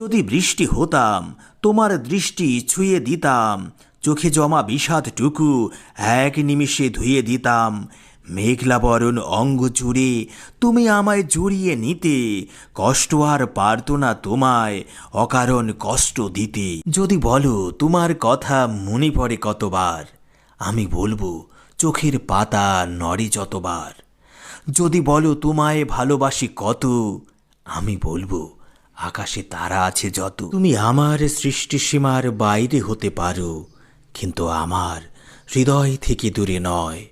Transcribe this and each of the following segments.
যদি বৃষ্টি হতাম, তোমার দৃষ্টি ছুঁয়ে দিতাম, চোখে জমা বিষাদটুকু এক নিমিষে ধুয়ে দিতাম। মেঘলা বরণ অঙ্গ জুড়ে তুমি আমায় জড়িয়ে নিতে, কষ্ট আর পারত না তোমায় অকারণ কষ্ট দিতে। যদি বলো তোমার কথা মনে পড়ে কতবার, আমি বলব চোখের পাতা নড়ে যতবার। যদি বলো তোমায় ভালোবাসি কত, আমি বলব আকাশে তারা আছে যত। তুমি আমার সৃষ্টিসীমার বাইরে হতে পারো, কিন্তু আমার হৃদয় থেকে দূরে নয়।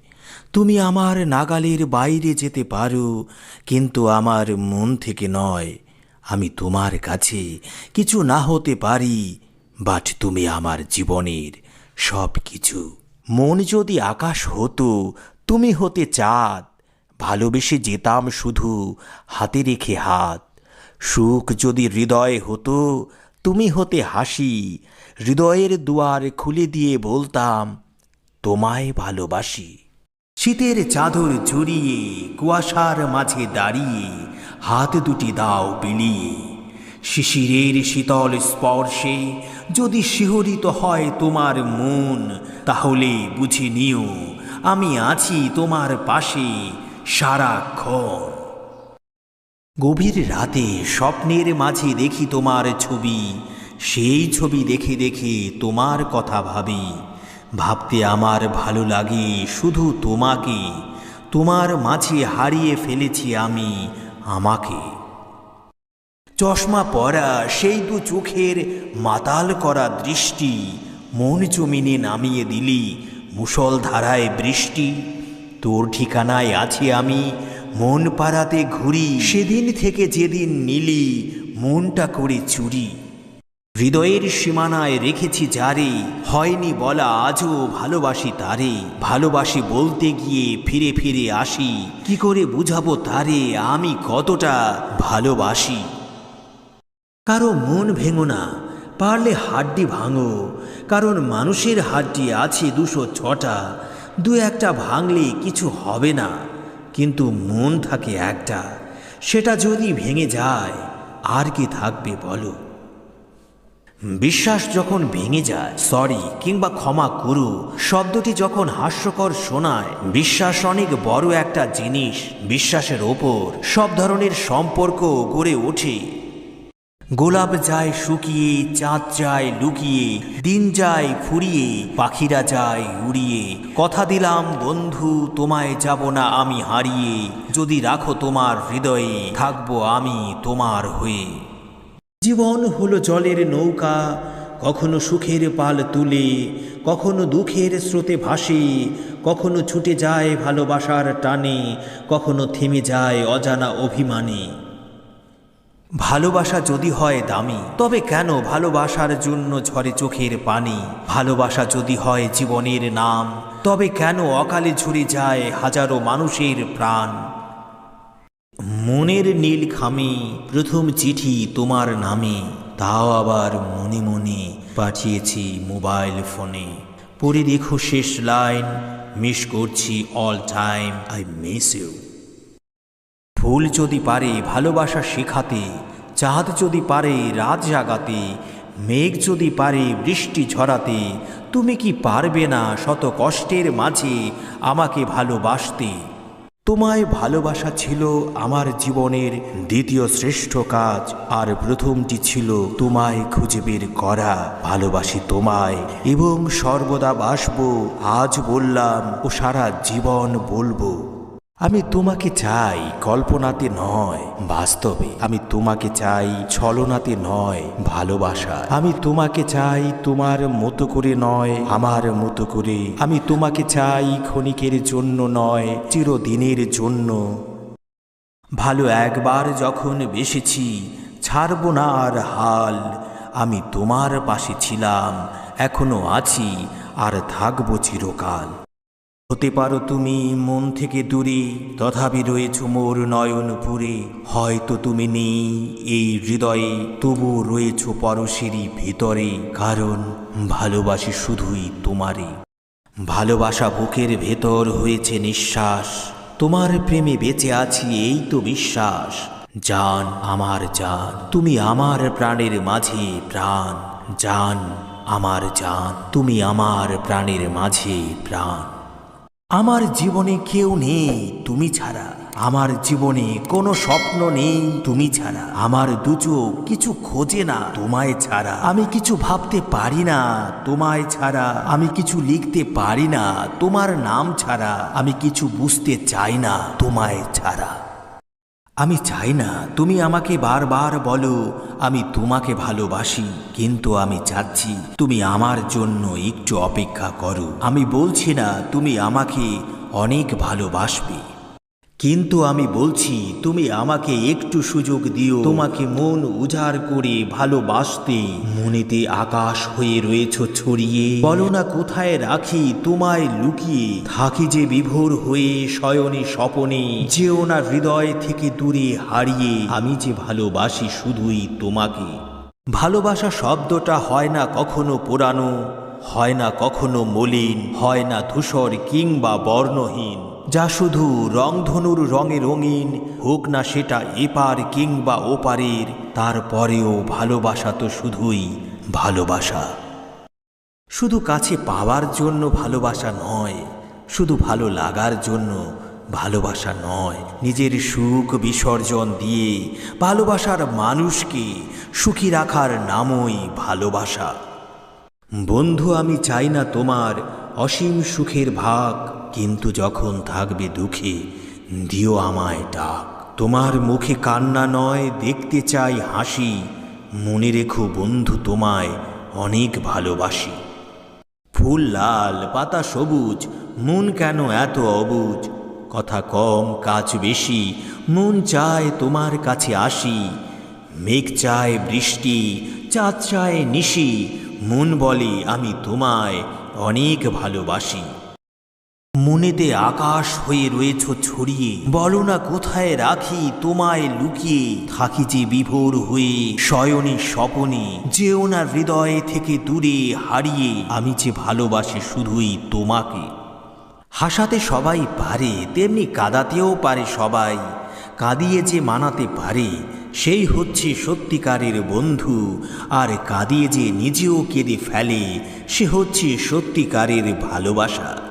তুমি আমার নাগালের বাইরে যেতে পারো, কিন্তু আমার মন থেকে নয়। আমি তোমার কাছে কিছু না হতে পারি, বাট তুমি আমার জীবনের সব কিছু মন যদি আকাশ হতো, তুমি হতে চাঁদ। ভালোবেসে যেতাম শুধু হাতে রেখে হাত। সুখ যদি হৃদয় হতো, তুমি হতে হাসি। হৃদয়ের দুয়ার খুলে দিয়ে বলতাম, তোমায় ভালোবাসি। শীতের চাদর জড়িয়ে কুয়াশার মাঝে দাঁড়িয়ে, হাত দুটি দাও বিলিয়ে শিশিরের শীতল স্পর্শে যদি শিহরিত হয় তোমার মন, তাহলে বুঝে নিও, আমি আছি তোমার পাশে সারাক্ষণ। গভীর রাতে স্বপ্নের মাঝে দেখি তোমার ছবি। সেই ছবি দেখে দেখে তোমার কথা ভাবি। ভাবতে আমার ভালো লাগে শুধু তোমাকে। তোমার মাঝে হারিয়ে ফেলেছি আমি আমাকে। চশমা পরা সেই দু চোখের মাতাল করা দৃষ্টি, মন জমিনে নামিয়ে দিলি, মুষলধারায় বৃষ্টি। তোর ঠিকানায় আছি আমি মন পাড়াতে ঘুরি। সেদিন থেকে যেদিন নিলি মনটা করে চুরি। হৃদয়ের সীমানায় রেখেছি যারে হয়নি বলা আজও ভালোবাসি তারে। ভালোবাসি বলতে গিয়ে ফিরে ফিরে আসি কি করে বুঝাবো তারে আমি কতটা ভালোবাসি? কারও মন ভেঙো না পারলে হাড্ডি ভাঙো। কারণ মানুষের হাড্ডি আছে দুশো ছটা দু একটা ভাঙলে কিছু হবে না। কিন্তু মন থাকে একটা, সেটা যদি ভেঙে যায়, আর কি থাকবে বলো? বিশ্বাস যখন ভেঙে যায় সরি কিংবা ক্ষমা করু, শব্দটি যখন হাস্যকর শোনায়, বিশ্বাস অনেক বড় একটা জিনিস, বিশ্বাসের ওপর, সব ধরনের সম্পর্ক গড়ে ওঠে। গোলাপ যায় শুকিয়ে, চাঁদ যায় লুকিয়ে, দিন যায় ফুরিয়ে, পাখিরা যায় উড়িয়ে। কথা দিলাম, বন্ধু, তোমায় যাব না আমি হারিয়ে। যদি রাখো তোমার হৃদয়ে, থাকব আমি তোমার হয়ে। জীবন হলো জলের নৌকা, কখনো সুখের পাল তুলে, কখনো দুঃখের স্রোতে ভাসে, কখনো ছুটে যায় ভালোবাসার টানে, কখনো থেমে যায় অজানা অভিমানে। ভালোবাসা যদি হয় দামি, তবে কেন ভালোবাসার জন্য ঝরে চোখের পানি? ভালোবাসা যদি হয় জীবনের নাম, তবে কেন অকালে ঝরে যায় হাজারো মানুষের প্রাণ? মনের নীল খামে প্রথম চিঠি তোমার নামে, তাও আবার মনে মনে পাঠিয়েছি মোবাইল ফোনে। পড়ে দেখো শেষ লাইন, মিস করছি all time I miss you ফুল যদি পারে ভালোবাসা শেখাতে, চাঁদ যদি পারে রাত জাগাতে, মেঘ যদি পারে বৃষ্টি ঝরাতে, তুমি কি পারবে না শত কষ্টের মাঝে আমাকে ভালোবাসতে? তোমায় ভালোবাসা ছিল আমার জীবনের দ্বিতীয় শ্রেষ্ঠ কাজ, আর প্রথমটি ছিল তোমায় খুঁজে বের করা। ভালোবাসি তোমায় এবং সর্বদা বাসবো, আজ বললাম ও সারা জীবন বলব। আমি তোমাকে চাই কল্পনাতে নয় বাস্তবে। আমি তোমাকে চাই ছলনাতে নয় ভালোবাসা। আমি তোমাকে চাই তোমার মতো করে নয় আমার মতো করে। আমি তোমাকে চাই ক্ষণিকের জন্য নয় চিরদিনের জন্য। ভালো একবার যখন বেসেছি, ছাড়ব না আর হাল। আমি তোমার পাশে ছিলাম, এখনও আছি আর থাকব চিরকাল। হতে পারো তুমি মন থেকে দূরে, তথাপি রয়েছ মোর নয়নপুরে। হয়তো তুমি নেই এই হৃদয়ে তবু রয়েছ পরশেরই ভিতরে। কারণ ভালোবাসি শুধুই তোমারে। ভালোবাসা বুকের ভেতর হয়েছে নিঃশ্বাস। তোমার প্রেমে বেঁচে আছি এই তো বিশ্বাস। জান আমার জান, তুমি আমার প্রাণের মাঝে প্রাণ। জান আমার জান, তুমি আমার প্রাণের মাঝে প্রাণ। আমার জীবনে কেউ নেই তুমি ছাড়া। আমার জীবনে কোনো স্বপ্ন নেই তুমি ছাড়া। আমার দুচোখ কিছু খোঁজে না তোমায় ছাড়া। আমি কিছু ভাবতে পারি না তোমায় ছাড়া। আমি কিছু লিখতে পারি না তোমার নাম ছাড়া। আমি কিছু বুঝতে চাই না তোমায় ছাড়া। আমি চাই না, তুমি আমাকে বারবার বলো, আমি তোমাকে ভালোবাসি, কিন্তু আমি চাচ্ছি তুমি আমার জন্য একটু অপেক্ষা করো। আমি বলছি না, তুমি আমাকে অনেক ভালোবাসবে। কিন্তু আমি বলছি তুমি আমাকে একটু সুযোগ দিও। তোমাকে মন উজাড় করে ভালোবাসতে। মনেতে আকাশ হয়ে রয়েছ ছড়িয়ে। বলো না কোথায় রাখি তোমায় লুকিয়ে। থাকি যে বিভোর হয়ে শয়নে স্বপনে। যেও না হৃদয় থেকে দূরে হারিয়ে। আমি যে ভালোবাসি শুধুই তোমাকে। ভালোবাসা শব্দটা হয় না কখনো পুরানো হয় না কখনো মলিন হয় না ধূসর কিংবা বর্ণহীন। যা শুধু রংধনুর রঙে রঙিন, হোক না সেটা এপার কিংবা ওপারের, তারপরেও ভালোবাসা তো শুধুই ভালোবাসা। শুধু কাছে পাওয়ার জন্য ভালোবাসা নয়, শুধু ভালো লাগার জন্য ভালোবাসা নয়। নিজের সুখ বিসর্জন দিয়ে ভালোবাসার মানুষকে সুখী রাখার নামই ভালোবাসা। বন্ধু, আমি চাই না তোমার অসীম সুখের ভাগ, কিন্তু যখন থাকবে দুঃখে, দিও আমায় ডাক। তোমার মুখে কান্না নয়, দেখতে চাই হাসি। মনে রেখো বন্ধু তোমায় অনেক ভালোবাসি। ফুল লাল, পাতা সবুজ, মন কেন এত অবুজ? কথা কম, কাজ বেশি, মন চায় তোমার কাছে আসি। মেঘ চায় বৃষ্টি, চাঁদ চায় নিশি, মন বলে আমি তোমায় অনেক ভালোবাসি। মনেতে আকাশ হয়ে রয়েছ ছড়িয়ে। বলো না কোথায় রাখি তোমায় লুকিয়ে। থাকি যে বিভোর হয়ে শয়নে স্বপনে। যেও না হৃদয় থেকে দূরে হারিয়ে। আমি যে ভালোবাসি শুধুই তোমাকে। হাসাতে সবাই পারে, তেমনি কাদাতেও পারে সবাই। কাঁদিয়ে যে মানাতে পারে, সেই হচ্ছে সত্যিকারের বন্ধু। আর কাঁদিয়ে যে নিজেও কেঁদে ফেলে, সে হচ্ছে সত্যিকারের ভালোবাসা।